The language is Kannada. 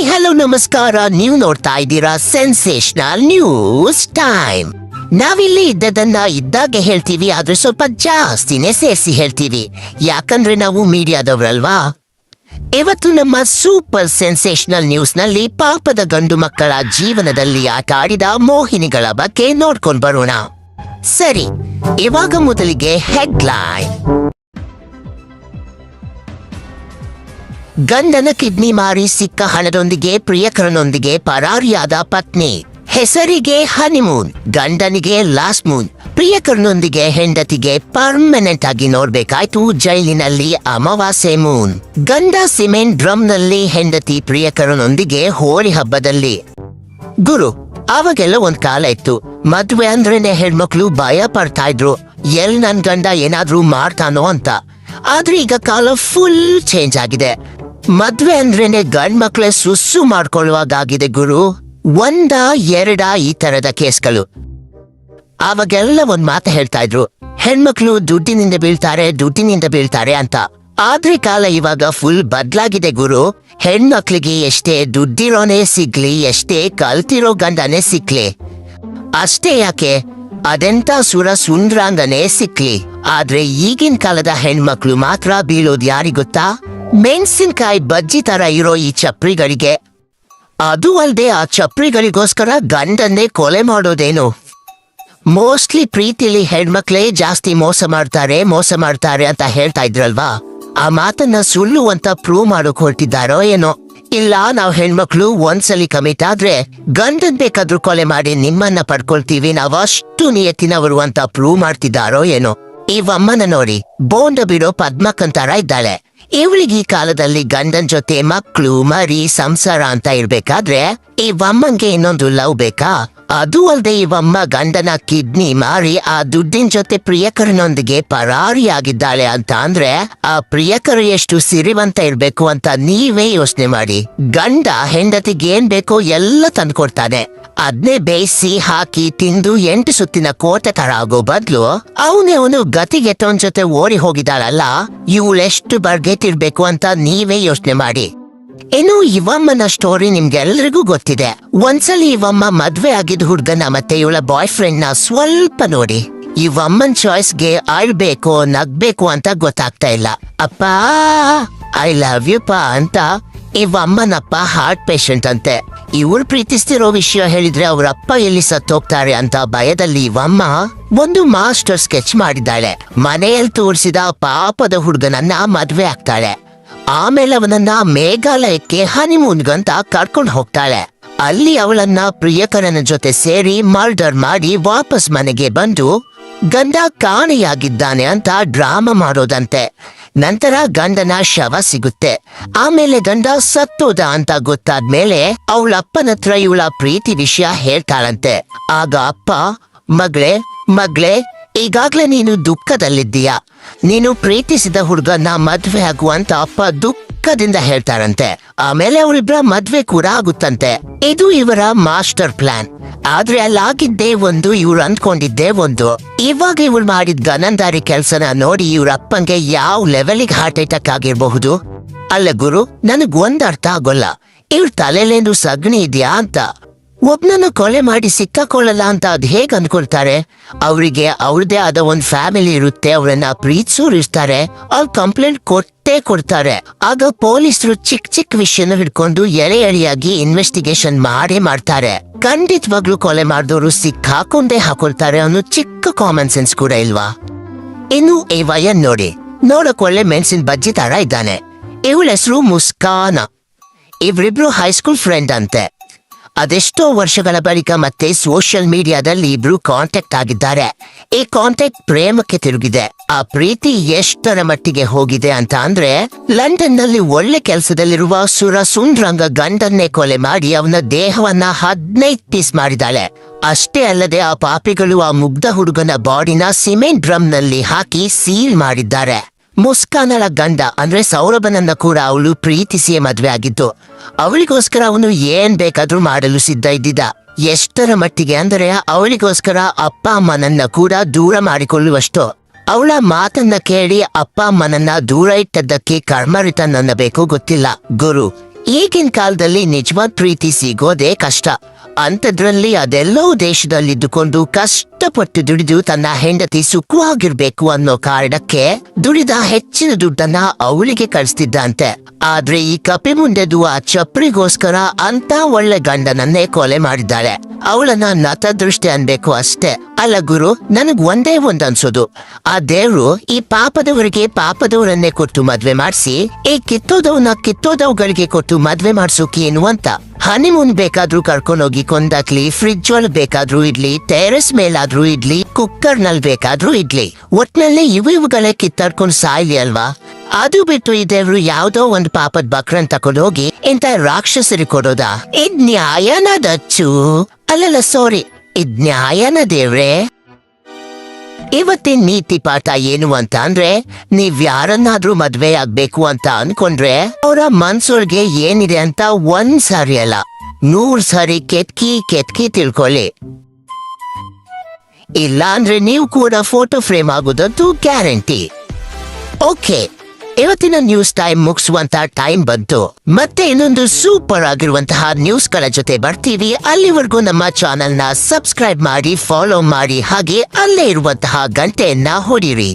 ಹಾಯ್ ಹಲೋ ನಮಸ್ಕಾರ ನೀವು ನೋಡ್ತಾ ಇದ್ದೀರಾ ಸೆನ್ಸೇಷನಲ್ ನ್ಯೂಸ್ ಟೈಮ್ ನಾವಿಲ್ಲಿ ಇದ್ದದನ್ನ ಇದ್ದಾಗೆ ಹೇಳ್ತೀವಿ ಆದ್ರೆ ಸ್ವಲ್ಪ ಜಾಸ್ತಿನೇ ಸೇರಿಸಿ ಹೇಳ್ತೀವಿ ಯಾಕಂದ್ರೆ ನಾವು ಮೀಡಿಯಾದವ್ರಲ್ವಾ ಇವತ್ತು ನಮ್ಮ ಸೂಪರ್ ಸೆನ್ಸೇಷನಲ್ ನ್ಯೂಸ್ನಲ್ಲಿ ಪಾಪದ ಗಂಡು ಮಕ್ಕಳ ಜೀವನದಲ್ಲಿ ಆಟ ಆಡಿದ ಮೋಹಿನಿಗಳ ಬಗ್ಗೆ ನೋಡ್ಕೊಂಡ್ ಬರೋಣ. ಸರಿ, ಇವಾಗ ಮೊದಲಿಗೆ ಹೆಡ್ಲೈನ್ ಗಂಡನ ಕಿಡ್ನಿ ಮಾರಿ ಸಿಕ್ಕ ಹಣದೊಂದಿಗೆ, ಪ್ರಿಯಕರನೊಂದಿಗೆ ಪರಾರಿಯಾದ ಪತ್ನಿ. ಹೆಸರಿಗೆ ಹನಿಮೂನ್, ಗಂಡನಿಗೆ ಲಾಸ್ಟ್ ಮೂನ್ ಪ್ರಿಯಕರನೊಂದಿಗೆ ಹೆಂಡತಿಗೆ ಪರ್ಮನೆಂಟ್ ಆಗಿ ನೋಡ್ಬೇಕಾಯ್ತು ಜೈಲಿನಲ್ಲಿ ಅಮಾವಾಸ್ಯೆ ಮೂನ್. ಗಂಡ ಸಿಮೆಂಟ್ ಡ್ರಮ್ನಲ್ಲಿ ಹೆಂಡತಿ ಪ್ರಿಯಕರನೊಂದಿಗೆ ಹೋಳಿ ಹಬ್ಬದಲ್ಲಿ. ಗುರು ಅವಾಗೆಲ್ಲ ಒಂದ್ ಕಾಲ ಇತ್ತು. ಮದ್ವೆ ಅಂದ್ರೇನೆ ಹೆಣ್ಮಕ್ಳು ಭಯ ಪಡ್ತಾ ಇದ್ರು. ಎಲ್ ನನ್ ಗಂಡ ಏನಾದ್ರೂ ಮಾಡ್ತಾನೋ ಅಂತ. ಆದ್ರೆ ಈಗ ಕಾಲ ಫುಲ್ ಚೇಂಜ್ ಆಗಿದೆ. ಮದ್ವೆ ಅಂದ್ರೇನೆ ಗಂಡ್ ಮಕ್ಳೆ ಸುಸ್ಸು ಮಾಡ್ಕೊಳ್ಳುವಾಗಾಗಿದೆ ಗುರು. ಒಂದ ಎರಡ ಈ ತರದ ಕೇಸ್ಗಳು. ಆವಾಗೆಲ್ಲ ಒಂದ್ ಮಾತು ಹೇಳ್ತಾ ಇದ್ರು. ಹೆಣ್ಮಕ್ಳು ದುಡ್ಡಿನಿಂದ ಬೀಳ್ತಾರೆ ದುಡ್ಡಿನಿಂದ ಬೀಳ್ತಾರೆ ಅಂತ. ಆದ್ರೆ ಕಾಲ ಇವಾಗ ಫುಲ್ ಬದ್ಲಾಗಿದೆ ಗುರು. ಹೆಣ್ಮಕ್ಳಿಗೆ ಎಷ್ಟೇ ದುಡ್ಡಿರೋನೇ ಸಿಗ್ಲಿ, ಎಷ್ಟೇ ಕಲ್ತಿರೋ ಗಂಡನೇ ಸಿಕ್ಲಿ ಅಷ್ಟೇ ಯಾಕೆ? ಅದೆಂತ ಸುರ ಸುಂದ್ರಾಂಗನೇ ಸಿಕ್ಲಿ. ಆದ್ರೆ ಈಗಿನ ಕಾಲದ ಹೆಣ್ಮಕ್ಳು ಮಾತ್ರ ಬೀಳೋದ್ ಯಾರಿಗೊತ್ತಾ ಮೆಣಸಿನ್ಕಾಯಿ ಬಜ್ಜಿ ತರ ಇರೋ ಈ ಚಪ್ರಿಗಳಿಗೆ ಅದು ಅಲ್ಲದೆ ಆ ಚಪ್ರಿಗಳಿಗೋಸ್ಕರ ಗಂಡನ್ನೇ ಕೊಲೆ ಮಾಡೋದೇನು? ಮೋಸ್ಟ್ಲಿ ಪ್ರೀತಿಲಿ ಹೆಣ್ಮಕ್ಳೇ ಜಾಸ್ತಿ ಮೋಸ ಮಾಡ್ತಾರೆ ಮೋಸ ಮಾಡ್ತಾರೆ ಅಂತ ಹೇಳ್ತಾ ಇದ್ರಲ್ವಾ? ಆ ಮಾತನ್ನ ಸುಳ್ಳು ಅಂತ ಪ್ರೂವ್ ಮಾಡೋಕ್ ಹೊರಟಿದ್ದಾರೋ ಏನೋ? ಇಲ್ಲ, ನಾವ್ ಹೆಣ್ಮಕ್ಳು ಒಂದ್ಸಲಿ ಕಮಿಟ್ ಆದ್ರೆ ಗಂಡನ್ ಬೇಕಾದ್ರೂ ಕೊಲೆ ಮಾಡಿ ನಿಮ್ಮನ್ನ ಪಡ್ಕೊಳ್ತೀವಿ ನಾವ್ ಅಷ್ಟು ನಿಯತ್ತಿನವರು ಅಂತ ಪ್ರೂವ್ ಮಾಡ್ತಿದ್ದಾರೋ ಏನೋ? ಇವಮ್ಮನ ನೋಡಿ, ಬೋಂಡ ಬಿಡೋ ಪದ್ಮಕಂತಾರ ಇದ್ದಾಳೆ. ಇವಳಿಗೆ ಈ ಕಾಲದಲ್ಲಿ ಗಂಡನ್ ಜೊತೆ ಮಕ್ಕಳು ಮರಿ ಸಂಸಾರ ಅಂತ ಇರ್ಬೇಕಾದ್ರೆ ಇವಮ್ಮಂಗೆ ಇನ್ನೊಂದು ಲವ್ ಬೇಕಾ? ಅದು ಅಲ್ದೆ ಇವಮ್ಮ ಗಂಡನ ಕಿಡ್ನಿ ಮಾರಿ ಆ ದುಡ್ಡಿನ ಜೊತೆ ಪ್ರಿಯಕರನೊಂದಿಗೆ ಪರಾರಿಯಾಗಿದ್ದಾಳೆ ಅಂತ ಅಂದ್ರೆ ಆ ಪ್ರಿಯಕರ ಎಷ್ಟು ಸಿರಿವಂತ ಇರ್ಬೇಕು ಅಂತ ನೀವೇ ಯೋಚನೆ ಮಾಡಿ. ಗಂಡ ಹೆಂಡತಿಗೆ ಏನ್ ಬೇಕೋ ಎಲ್ಲ ತಂದ್ಕೊಡ್ತಾನೆ. ಅದ್ನೇ ಬೇಯಿಸಿ ಹಾಕಿ ತಿಂದು ಎಂಟು ಸುತ್ತಿನ ಕೋಟೆ ತರ ಆಗೋ ಬದ್ಲು ಅವನೇ ಅವನು ಗತಿಗೆಟ್ಟವನ್ ಜೊತೆ ಓಡಿ ಹೋಗಿದ್ದಾಳಲ್ಲ ಇವಳೆಷ್ಟು ಬರ್ಗೆತಿರ್ಬೇಕು ಅಂತ ನೀವೇ ಯೋಚನೆ ಮಾಡಿ. ಇನ್ನು ಇವಮ್ಮನ ಸ್ಟೋರಿ ನಿಮ್ಗೆಲ್ರಿಗೂ ಗೊತ್ತಿದೆ. ಒಂದ್ಸಲಿ ಇವಮ್ಮ ಮದ್ವೆ ಆಗಿದ್ದ ಹುಡ್ಗನ ಮತ್ತೆ ಇವಳ ಬಾಯ್ ಫ್ರೆಂಡ್ನ ಸ್ವಲ್ಪ ನೋಡಿ. ಇವಮ್ಮನ್ ಚಾಯ್ಸ್ಗೆ ಆಳ್ಬೇಕು, ನಗ್ಬೇಕು ಅಂತ ಗೊತ್ತಾಗ್ತಾ ಇಲ್ಲ. ಅಪ್ಪ ಐ ಲವ್ ಯು ಪಾ ಅಂತ ಇವಮ್ಮನಪ್ಪ ಹಾರ್ಟ್ ಪೇಷಂಟ್ ಅಂತೆ. ಇವ್ರು ಪ್ರೀತಿಸ್ತಿರೋ ವಿಷಯ ಹೇಳಿದ್ರೆ ಅವ್ರ ಅಪ್ಪ ಎಲ್ಲಿ ಸತ್ತೋಗ್ತಾರೆ ಅಂತ ಭಯದಲ್ಲಿ ಇವಮ್ಮ ಒಂದು ಮಾಸ್ಟರ್ ಸ್ಕೆಚ್ ಮಾಡಿದ್ದಾಳೆ. ಮನೆಯಲ್ಲಿ ತೋರಿಸಿದ ಪಾಪದ ಹುಡುಗನನ್ನ ಮದ್ವೆ ಆಗ್ತಾಳೆ. ಆಮೇಲೆ ಅವನನ್ನ ಮೇಘಾಲಯಕ್ಕೆ ಹನಿಮೂನ್ಗಂತ ಕರ್ಕೊಂಡು ಹೋಗ್ತಾಳೆ. ಅಲ್ಲಿ ಅವಳನ್ನ ಪ್ರಿಯಕರನ ಜೊತೆ ಸೇರಿ ಮರ್ಡರ್ ಮಾಡಿ ವಾಪಸ್ ಮನೆಗೆ ಬಂದು ಗಂಡ ಕಾಣೆಯಾಗಿದ್ದಾನೆ ಅಂತ ಡ್ರಾಮಾ ಮಾಡೋದಂತೆ. ನಂತರ ಗಂಡನ ಶವ ಸಿಗುತ್ತೆ. ಆಮೇಲೆ ಗಂಡ ಸತ್ತೋದ ಅಂತ ಗೊತ್ತಾದ್ಮೇಲೆ ಅವಳ ಅಪ್ಪನ ಹತ್ರ ಇವಳ ಪ್ರೀತಿ ವಿಷಯ ಹೇಳ್ತಾಳಂತೆ. ಆಗ ಅಪ್ಪ, ಮಗಳೇ ಮಗಳೇ ಈಗಾಗ್ಲೇ ನೀನು ದುಃಖದಲ್ಲಿದ್ದೀಯ? ನೀನು ಪ್ರೀತಿಸಿದ ಹುಡುಗನ ಮದ್ವೆ ಆಗುವಂತ ಅಪ್ಪ ದುಃಖದಿಂದ ಹೇಳ್ತಾರಂತೆ. ಆಮೇಲೆ ಅವಳಿಬ್ರ ಮದ್ವೆ ಕೂಡ ಆಗುತ್ತಂತೆ. ಇದು ಇವರ ಮಾಸ್ಟರ್ ಪ್ಲಾನ್. ಆದ್ರೆ ಅಲ್ಲಾಗಿದ್ದೇ ಒಂದು, ಇವ್ರು ಅಂದ್ಕೊಂಡಿದ್ದೇ ಒಂದು. ಇವಾಗ ಇವ್ರು ಮಾಡಿದ ಗನಂದಾರಿ ಕೆಲ್ಸನ ನೋಡಿ ಇವ್ರ ಅಪ್ಪಂಗೆ ಯಾವ ಲೆವೆಲ್ಗೆ ಹಾರ್ಟ್ ಅಟ್ಯಾಕ್ ಆಗಿರಬಹುದು? ಅಲ್ಲ ಗುರು, ನನಗ್ ಒಂದ್ ಅರ್ಥ ಆಗೋಲ್ಲ. ಇವ್ರ ತಲೆಲೇನು ಸಗಣಿ ಇದೆಯಾ ಅಂತ. ಒಬ್ನನ್ನು ಕೊಲೆ ಮಾಡಿ ಸಿಕ್ಕಾಕೊಳ್ಳಲ್ಲ ಅಂತ ಅದು ಹೇಗೆ ಅಂದ್ಕೊಳ್ತಾರೆ ಅವರಿಗೆ ಅವ್ರದೇ ಆದ ಒಂದ್ ಫ್ಯಾಮಿಲಿ ಇರುತ್ತೆ, ಅವರನ್ನ ಪ್ರೀತಿಸೋರು ಇರ್ತಾರೆ, ಅವ್ರು ಕಂಪ್ಲೇಂಟ್ ಕೊಟ್ಟೇ ಕೊಡ್ತಾರೆ. ಆಗ ಪೊಲೀಸರು ಚಿಕ್ಕ ಚಿಕ್ಕ ವಿಷಯನ ಹಿಡ್ಕೊಂಡು ಎಳೆ ಎಳೆಯಾಗಿ ಇನ್ವೆಸ್ಟಿಗೇಷನ್ ಮಾಡೇ ಮಾಡ್ತಾರೆ. ಖಂಡಿತವಾಗ್ಲೂ ಕೊಲೆ ಮಾಡಿದವರು ಸಿಕ್ಕಾಕೊಂಡೇ ಹಾಕೊಳ್ತಾರೆ ಅನ್ನೋ ಚಿಕ್ಕ ಕಾಮನ್ ಸೆನ್ಸ್ ಕೂಡ ಇಲ್ವಾ? ಇನ್ನು ಈ ವಯನ್ ನೋಡಿ. ನೋಡಕ್ ಒಳ್ಳೆ ಮೆಣಸಿನ ಬಜ್ಜಿ ತರ ಇದ್ದಾನೆ. ಇವಳ ಹೆಸರು ಮುಸ್ಕಾನ. ಇವರಿಬ್ರು ಹೈಸ್ಕೂಲ್ ಫ್ರೆಂಡ್ ಅಂತೆ. ಅದೆಷ್ಟೋ ವರ್ಷಗಳ ಬಳಿಕ ಮತ್ತೆ ಸೋಷಿಯಲ್ ಮೀಡಿಯಾದಲ್ಲಿ ಇಬ್ರು ಕಾಂಟ್ಯಾಕ್ಟ್ ಆಗಿದ್ದಾರೆ. ಈ ಕಾಂಟ್ಯಾಕ್ಟ್ ಪ್ರೇಮಕ್ಕೆ ತಿರುಗಿದೆ. ಆ ಪ್ರೀತಿ ಎಷ್ಟರ ಮಟ್ಟಿಗೆ ಹೋಗಿದೆ ಅಂತ ಅಂದ್ರೆ ಲಂಡನ್ನಲ್ಲಿ ಒಳ್ಳೆ ಕೆಲಸದಲ್ಲಿರುವ ಸುರ ಸುಂದ್ರಂಗ ಗಂಡನ್ನೇ ಕೊಲೆ ಮಾಡಿ ಅವನ ದೇಹವನ್ನ ಹದಿನೈದು ಪೀಸ್ ಮಾಡಿದಾಳೆ ಅಷ್ಟೇ ಅಲ್ಲದೆ ಆ ಪಾಪಿಗಳು ಆ ಮುಗ್ಧ ಹುಡುಗನ ಬಾಡಿನ ಸಿಮೆಂಟ್ ಡ್ರಮ್ನಲ್ಲಿ ಹಾಕಿ ಸೀಲ್ ಮಾಡಿದ್ದಾರೆ. ಮುಸ್ಕಾನಳ ಗಂಡ ಅಂದ್ರೆ ಸೌರಭನನ್ನ ಕೂಡ ಅವಳು ಪ್ರೀತಿಸಿಯೇ ಮದುವೆ ಆಗಿದ್ದು, ಅವಳಿಗೋಸ್ಕರ ಅವನು ಏನ್ ಬೇಕಾದ್ರೂ ಮಾಡಲು ಸಿದ್ಧ ಇದ್ದಿದ್ದ. ಎಷ್ಟರ ಮಟ್ಟಿಗೆ ಅಂದರೆ ಅವಳಿಗೋಸ್ಕರ ಅಪ್ಪ ಅಮ್ಮನನ್ನ ಕೂಡ ದೂರ ಮಾಡಿಕೊಳ್ಳುವಷ್ಟು. ಅವಳ ಮಾತನ್ನ ಕೇಳಿ ಅಪ್ಪ ಅಮ್ಮನನ್ನ ದೂರ ಇಟ್ಟದ್ದಕ್ಕೆ ಕರ್ಮರಿತ ನನ್ನಬೇಕು ಗೊತ್ತಿಲ್ಲ. ಗುರು, ಈಗಿನ ಕಾಲದಲ್ಲಿ ನಿಜವಾದ ಪ್ರೀತಿ ಸಿಗೋದೇ ಕಷ್ಟ. ಅಂಥದ್ರಲ್ಲಿ ಅದೆಲ್ಲೋ ದೇಶದಲ್ಲಿದ್ದುಕೊಂಡು ಕಷ್ಟಪಟ್ಟು ದುಡಿದು ತನ್ನ ಹೆಂಡತಿ ಸುಖವಾಗಿರ್ಬೇಕು ಅನ್ನೋ ಕಾರಣಕ್ಕೆ ದುಡಿದ ಹೆಚ್ಚಿನ ದುಡ್ಡನ್ನ ಅವಳಿಗೆ ಕಳಿಸ್ತಿದ್ದಂತೆ. ಆದ್ರೆ ಈ ಕಪಿ ಮುಂದೆದು ಆ ಚಪ್ರಿಗೋಸ್ಕರ ಅಂತ ಒಳ್ಳೆ ಗಂಡನನ್ನೇ ಕೊಲೆ ಮಾಡಿದ್ದಾಳೆ. ಅವಳನ್ನ ನತದೃಷ್ಟಿ ಅನ್ಬೇಕು ಅಷ್ಟೇ. ಅಲ್ಲ ಗುರು, ನನಗ್ ಒಂದೇ ಒಂದ್ ಅನ್ಸೋದು ಆ ದೇವ್ರು ಈ ಪಾಪದವರಿಗೆ ಪಾಪದವರನ್ನೇ ಕೊಟ್ಟು ಮದ್ವೆ ಮಾಡಿಸಿ, ಈ ಕಿತ್ತೋದವ್ನ ಕಿತ್ತೋದವ್ಗಳಿಗೆ ಕೊಟ್ಟು ಮದ್ವೆ ಮಾಡಿಸೋಕೆ ಏನು ಅಂತ. ಹನಿಮೂನ್ ಬೇಕಾದ್ರೂ ಕರ್ಕೊಂಡೋಗಿ ಕೊಂದಾಕ್ಲಿ ಫ್ರಿಡ್ಜ್ ಒಳಗ್ ಬೇಕಾದ್ರೂ ಇಡ್ಲಿ ಟೆರೆಸ್ ಮೇಲಾದ್ರೂ ಇಡ್ಲಿ ಕುಕ್ಕರ್ನಲ್ಲಿ ಬೇಕಾದ್ರೂ ಇಡ್ಲಿ. ಒಟ್ನಲ್ಲಿ ಇವು ಇವುಗಳೇ ಕಿತ್ತಾಡ್ಕೊಂಡು ಸಾಯ್ಲಿ ಅಲ್ವಾ? ಅದು ಬಿಟ್ಟು ಈ ದೇವ್ರು ಯಾವ್ದೋ ಒಂದ್ ಪಾಪದ ಬಕ್ರನ್ ತಕೊಂಡ್ ಹೋಗಿ ಇಂತ ರಾಕ್ಷಸರಿ ಕೊಡೋದ? ಇದ್ ನ್ಯಾಯನ ದಚ್ಚು. ಅಲ್ಲಲ್ಲ ಸಾರಿ ಇದ್ ನ್ಯಾಯನ ದೇವ್ರೆ. ಇವತ್ತಿನ ನೀತಿ ಪಾಠ ಏನು ಅಂತ ಅಂದ್ರೆ, ನೀವ್ ಯಾರನ್ನಾದ್ರೂ ಮದ್ವೆ ಆಗ್ಬೇಕು ಅಂತ ಅನ್ಕೊಂಡ್ರೆ, ಅವರ ಮನ್ಸೊಳಗೆ ಏನಿದೆ ಅಂತ ಒಂದ್ ಸಾರಿ ಅಲ್ಲ, ನೂರ್ ಸಾರಿ ಕೆತ್ಕಿ ಕೆತ್ಕಿ ತಿಳ್ಕೊಳ್ಳಿ. ಇಲ್ಲ ಅಂದ್ರೆ ನೀವು ಕೂಡ ಫೋಟೋ ಫ್ರೇಮ್ ಆಗೋದಂತೂ ಗ್ಯಾರಂಟಿ ಓಕೆ ಇವತ್ತಿನ ನ್ಯೂಸ್ ಟೈಮ್ ಮುಗಿಸುವಂತ ಟೈಮ್ ಬಂತು. ಮತ್ತೆ ಇನ್ನೊಂದು ಸೂಪರ್ ಆಗಿರುವಂತಹ ನ್ಯೂಸ್ಗಳ ಜೊತೆ ಬರ್ತೀವಿ. ಅಲ್ಲಿವರೆಗೂ ನಮ್ಮ ಚಾನೆಲ್ನ ಸಬ್ಸ್ಕ್ರೈಬ್ ಮಾಡಿ ಫಾಲೋ ಮಾಡಿ, ಹಾಗೆ ಅಲ್ಲೇ ಇರುವಂತಹ ಗಂಟೆಯನ್ನ ಹೊಡಿರಿ.